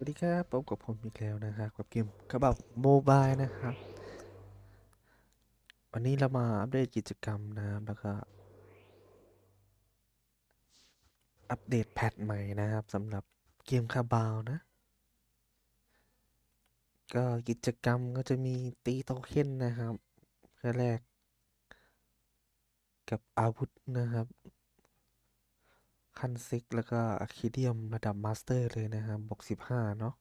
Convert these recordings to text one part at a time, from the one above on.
สวัสดีครับพบกับผมอีกแล้วนะครับกับเกมกระเป๋าโมบายนะครับ วันนี้เรามาอัปเดตกิจกรรมนะครับแล้วก็อัปเดตแพทใหม่นะครับสำหรับเกมคาบาวนะ ก็กิจกรรมก็จะมีตีโทเค็นนะครับเพื่อแลกกับอาวุธนะครับ คันซิกแล้วก็อะคิเดียมระดับมาสเตอร์เลยนะครับบวกสิบห้าเนาะ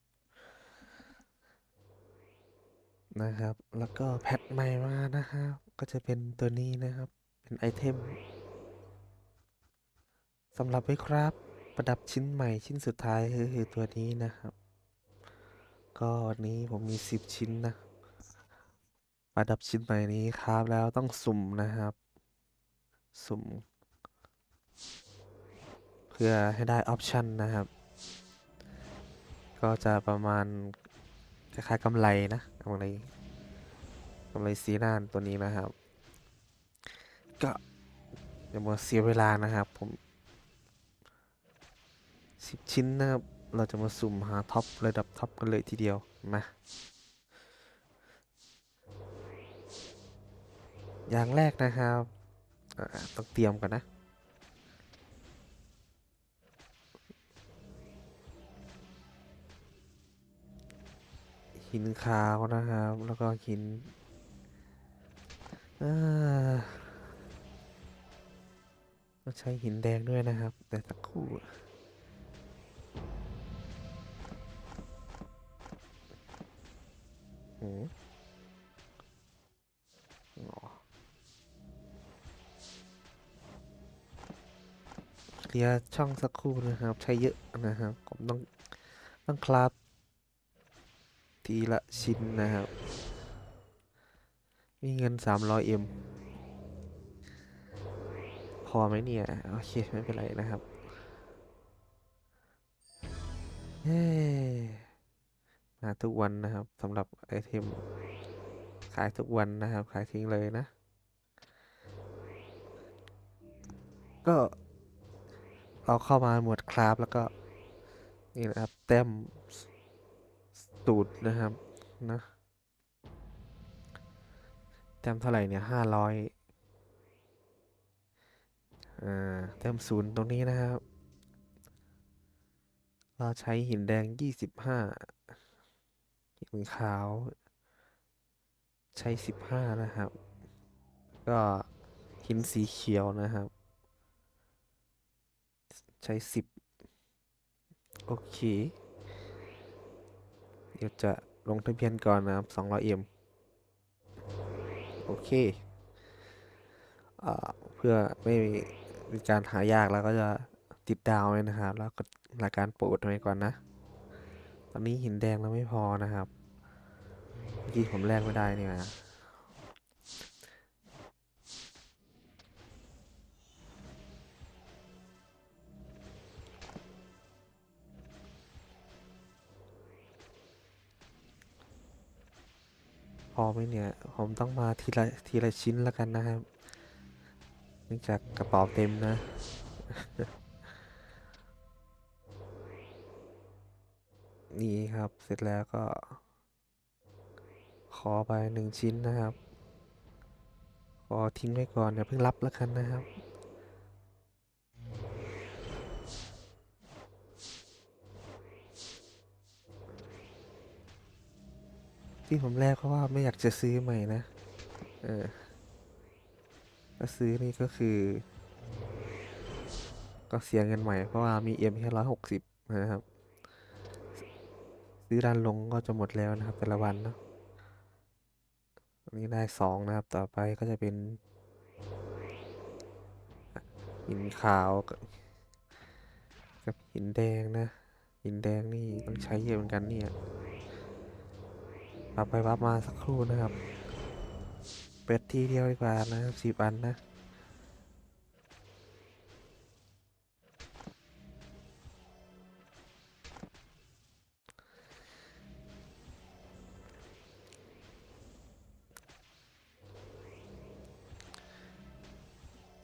นะครับ แล้วก็แพทใหม่มานะครับก็จะเป็นตัวนี้นะครับ เป็นไอเทมสำหรับไว้ครับประดับชิ้นใหม่ชิ้นสุดท้ายคือตัวนี้นะครับ ก็วันนี้ผมมี 10 ชิ้นนะ ประดับชิ้นใหม่นี้ครับแล้วต้องสุ่มนะครับ สุ่ม พื่อให้ได้ออปชันนะครับ ก็จะประมาณคล้ายๆกำไรนะกำไรกำไรซีนานตัวนี้นะครับ ก็อย่ามาเสียเวลานะครับผมสิบชิ้นนะครับ เราจะมาสุ่มหาท็อประดับท็อปกันเลยทีเดียวมาอย่างแรกนะครับต้องเตรียมก่อนนะ หินขาวนะครับ แล้วก็หินอ่าต้องใช้หินแดงด้วยนะครับ แต่สักครู่หืมอ๋อเคลียร์ช่องสักครู่นะครับ ใช้เยอะนะครับ ผมต้องต้องคราฟ ทีละชิ้นนะครับ มีเงิน 300M พอไหมเนี่ย โอเค ไม่เป็นไรนะครับมาทุกวันนะครับสำหรับไอเทม ขายทุกวันนะครับ ขายทิ้งเลยนะ ก็เราเข้ามาหมวดคราฟแล้วก็ นี่นะครับ แต้ม ตรนะครับนะแต้มเท่าไหร่เนี่ยห้าร้อยอ่าแต้มศูนย์ตรงนี้นะครับ เราใช้หินแดงยี่สิบห้าหินขาว ใช้สิบห้านะครับ ก็หินสีเขียวนะครับ ใช้สิบโอเค เดี๋ยวจะลงทะเบียนก่อนนะครับ200เอ็มโอเคเพื่อไม่มีการหายากแล้วก็จะติดดาวไว้นะครับ แล้วก็หลัการโปรดไว้ก่อนนะ ตอนนี้หินแดงเราไม่พอนะครับเมื่อกี้ผมแลกไม่ได้นี่นะ อไหมเนี่ย ผมต้องมาทีละทีละชิ้นแล้วกันนะครับเนื่องจากกระเป๋าเต็มนะ นี่ครับเสร็จแล้วก็ ขอไปหนึ่งชิ้นนะครับ ขอทิ้งไว้ก่อนอย่าเพิ่งรับแล้วกันนะครับ ที่ผมแลกเพราะว่าไม่อยากจะซื้อใหม่นะ เออถ้าซื้อนี่ก็คือ ก็เสียเงินใหม่เพราะว่ามีเอ็มแค่ร้อยหกสิบนะครับ ซื้อด้านลงก็จะหมดแล้วนะครับ แต่ละวันเนาะนนี้ได้สองนะครับ ต่อไปก็จะเป็นหินขาวกับหินแดงนะ หินแดงนี่ต้องใช้เยอะเหมือนกันเนี่ย วับไปวับมาสักครู่นะครับ เป็ดทีเดียวดีกว่านะครับสิบอันนะ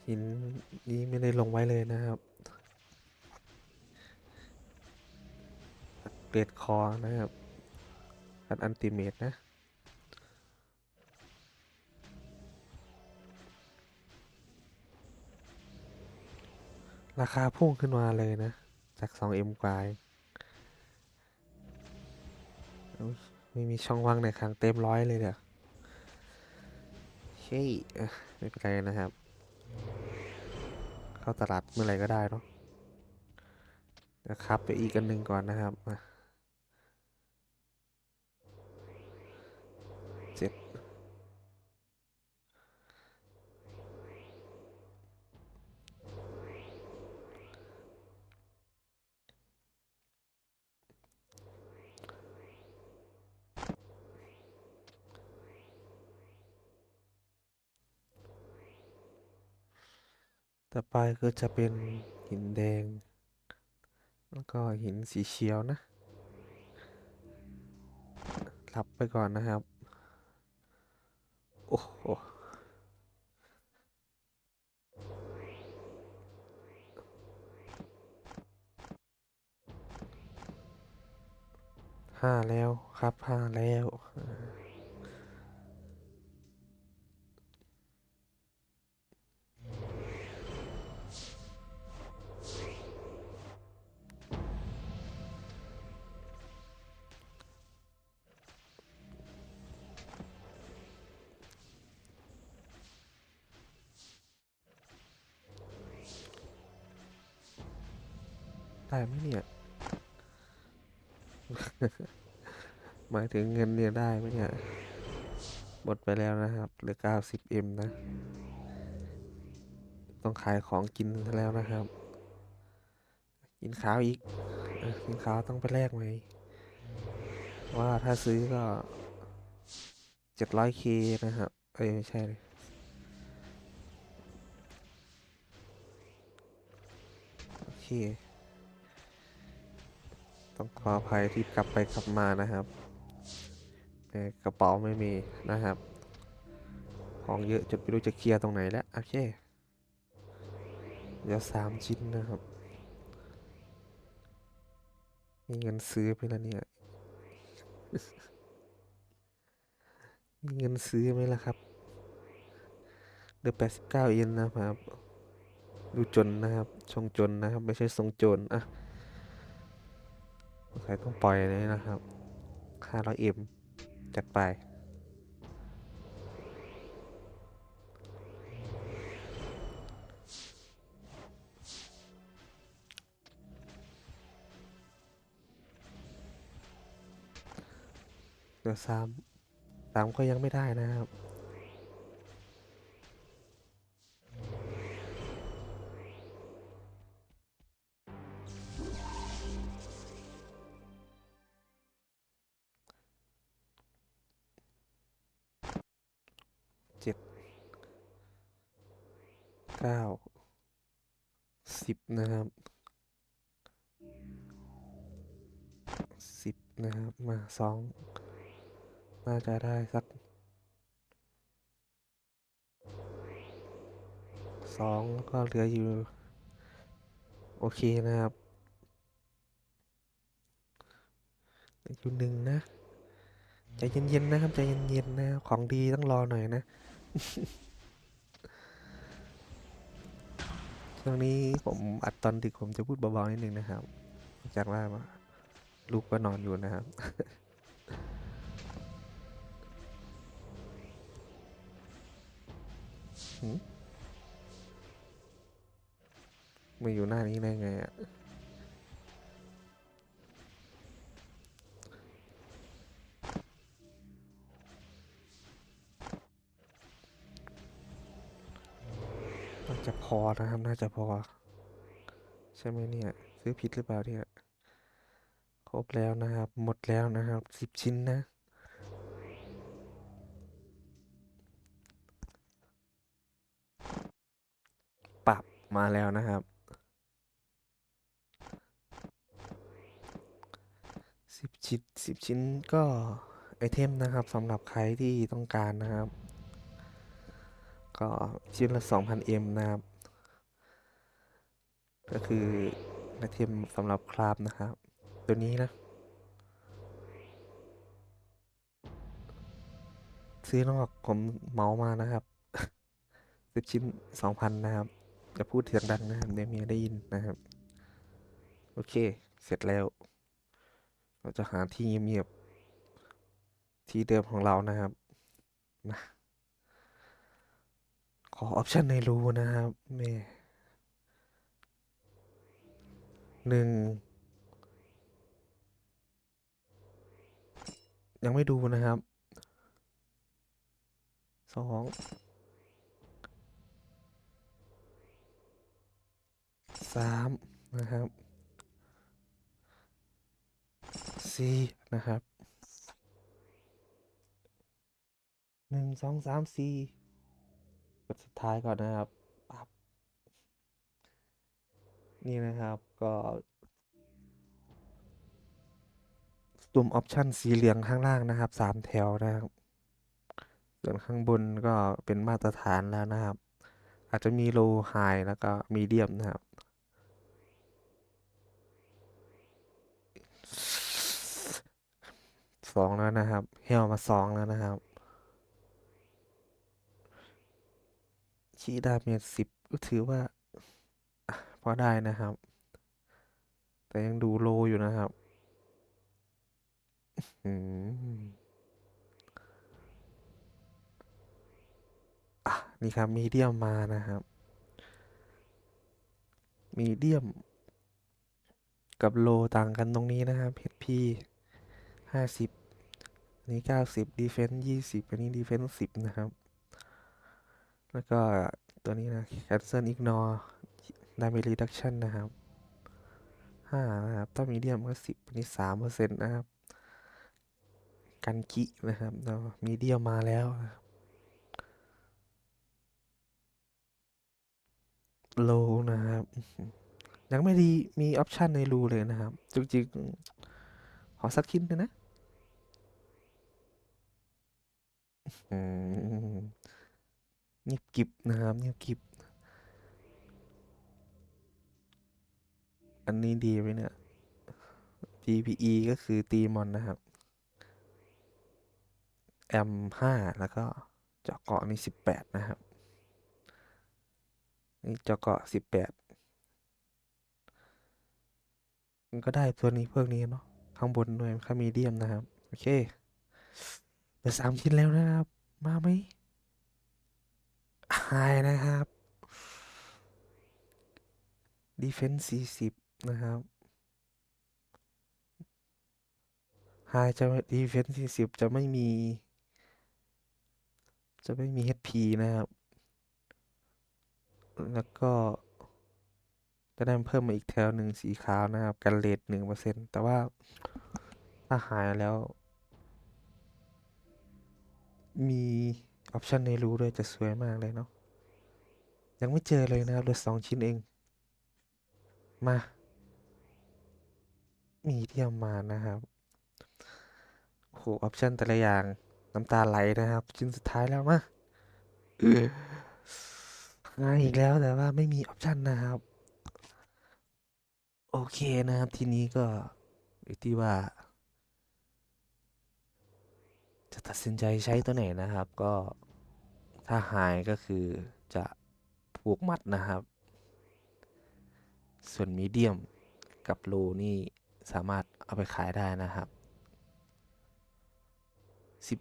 หินนี้ไม่ได้ลงไว้เลยนะครับโอเกรดคอนะครับ อันอันติเมตนะ ราคาพุ่งขึ้นมาเลยนะ จาก 2M กวายไม่มีช่องว่างในคลังเต็มร้อยเลยเดี๋ยวเฮ้ยไม่เป็นไรนะครับ เข้าตลาดเมื่อไหร่ก็ได้เนาะเดี๋ยวครับไปอีกอันหนึ่งก่อนนะครับ เจ็ดต่อไปก็จะเป็นหินแดง แล้วก็หินสีเขียวนะรับไปก่อนนะครับ โอ้โหห้าแล้วครับห้าแล้ว ได้ไหมเนี่ย หมายถึงเงินเนี่ยได้ไหมเนี่ย หมดไปแล้วนะครับเหลือ 90M นะ ต้องขายของกินซะแล้วนะครับ กินข้าวอีกกินข้าวต้องไปแลกไหม ว่าถ้าซื้อก็ 700K นะครับ เอ้ยไม่ใช่เลยโอเค ต้องขออภัยที่กลับไปกลับมานะครับเอ่กระเป๋าไม่มีนะครับ ของเยอะจนไม่รู้จะเคลียร์ตรงไหนแล้วโอเคเดี๋ยวสามชิ้นนะครับ มีเงินซื้อไปแล้วเนี่ย มีเงินซื้อไหมล่ะครับเดือ89เยนนะครับ ดูจนนะครับ ชงจนนะครับ ไม่ใช่ทรงจนอะ ใครต้องปล่อยเลยนะครับ 500M จัดไป เดี๋ยวสามสามก็ยังไม่ได้นะครับ เก้าสิบนะครับสิบนะครับ มาสองน่าจะได้สักสองแล้วก็เหลืออยู่ โอเคนะครับออยู่หนึ่งนะใจเย็นๆนะครับใจเย็นๆนะของดีต้องรอหน่อยนะ ช่วงนี้ผมอัดตอนดึกผมจะพูดเบาๆนิดนึงนะครับ จากว่าลูกก็นอนอยู่นะครับ ไม่อยู่หน้านี้ได้ไงอะ จะพอนะครับ น่าจะพอ ใช่ไหมเนี่ย ซื้อผิดหรือเปล่าเนี่ย ครบแล้วนะครับ หมดแล้วนะครับสิบชิ้นนะ ปรับมาแล้วนะครับสิบชิ้นสิบชิ้นก็ไอเทมนะครับสำหรับใครที่ต้องการนะครับ ก็ชิ้นละ 2,000M นะครับ ก็คือกระเทียมสำหรับคราบนะครับ ตัวนี้นะ ซื้อนอกผมเมาส์มานะครับสิบชิ้น 2,000 นะครับ จะพูดเสียงดังนะครับเดี๋ยวมีได้ยินนะครับ โอเค เสร็จแล้ว เราจะหาที่เงียบๆที่เดิมของเรานะครับนะ อออปชันในรูนะครับแม่หนึ่งยังไม่ดูนะครับสองสามนะครับสี่นะครับหนึ่งสองสามสี่ กดสุดท้ายก่อนนะครับปั๊บนี่นะครับก็ปุ่มออปชันสีเหลืองข้างล่างนะครับสามแถวนะครับส่วนข้างบนก็เป็นมาตรฐานแล้วนะครับ อาจจะมีโลไฮแล้วก็มีเดียมนะครับสองแล้วนะครับเฮลมาสองแล้วนะครับ ชีดาเมจสิบก็ถือว่าพอได้นะครับ แต่ยังดูโลอยู่นะครับอืมอะนี่ครับมีเดียมมานะครับ มีเดียม กับโลต่างกันตรงนี้นะครับ HP ห้าสิบอันนี้เก้าสิบดีเฟนส์ยี่สิบอันนี้ดีเฟนส์สิบนะครับ แล้วก็ตัวนี้นะ cancel ignore damage reduction นะครับห้านะครับถ้ามีเดียมก็สิบนนี้สามเปอร์เซ็นต์นะครับ กันกินะครับเรามีเดียมมาแล้วนะครับโลนะครับ ยังไม่ดีมีออปชันในรูเลยนะครับ จริงๆ ขอสักชิ้นหนึงนะ เงียบกิบนะครับเงียบกิบ อันนี้ดีไหมเนี่ย PPE ก็คือตีมอนนะครับ แอมห้าแล้วก็เจาะเกาะนี่สิบแปดนะครับ นี่เจาะเกาะสิบแปดมันก็ได้ตัวนี้พวกนี้เนาะข้างบนด้วยค่ามีเดียมนะครับ โอเคเหลือสามชิ้นแล้วนะครับ มาไหม ไฮนะครับ Defense สี่สิบนะครับไฮจะ Defense สี่สิบจะไม่มี จะไม่มี HP นะครับ แล้วก็จะได้เพิ่มมาอีกแถวหนึ่งสีขาวนะครับ กันเลทหนึ่งเปอร์เซ็นต์แต่ว่าถ้าหายแล้ว มี ออปชันในรู้ด้วยจะสวยมากเลยเนาะยังไม่เจอเลยนะครับเหลือสองชิ้นเอง มา มีเทียมมานะครับโอ้โหออปชันแต่ละอย่างน้ำตาไหลนะครับ ชิ้นสุดท้ายแล้วมาง่ายอีกแล้วแต่ว่าไม่มีออปชันนะครับ โอเคนะครับ ทีนี้ก็อยู่ที่ว่า จะตัดสินใจใช้ตัวไหนนะครับ ก็ถ้าหายก็คือจะผูกมัดนะครับ ส่วนมีเดียมกับโลนี่สามารถเอาไปขายได้นะครับ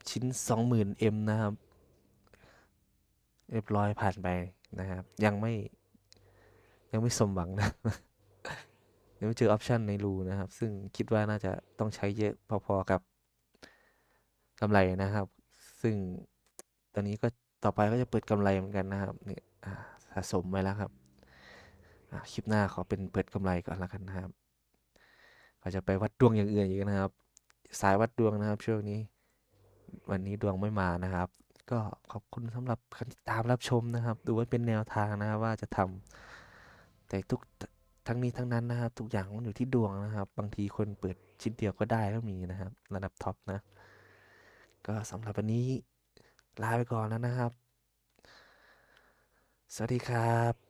10 ชิ้น 20,000 M นะครับ เรียบร้อยผ่านไปนะครับ ยังไม่ยังไม่สมหวังนะยังไม่เจอออปชันในรูนะครับ ซึ่งคิดว่าน่าจะต้องใช้เยอะพอๆกับ กำไรนะครับ ซึ่งตอนนี้ก็ต่อไปก็จะเปิดกำไรเหมือนกันนะครับเนี่สะสมไว้แล้วครับคลิปหน้าขอเป็นเปิดกำไรก่อนแล้วกันนะครับก็จะไปวัดดวงอย่างอื่นอีกนะครับ สายวัดดวงนะครับ ช่วงนี้ วันนี้ดวงไม่มานะครับ ก็ขอบคุณสำหรับการติดตามรับชมนะครับ ดูไว้เป็นแนวทางนะครับว่าจะทำแต่ทุกทั้งนี้ทั้งนั้นนะครับ ทุกอย่างมันอยู่ที่ดวงนะครับ บางทีคนเปิดชิ้นเดียวก็ได้ก็มีนะครับ ระดับท็อปนะ ก็สำหรับวันนี้ลาไปก่อนแล้วนะครับ สวัสดีครับ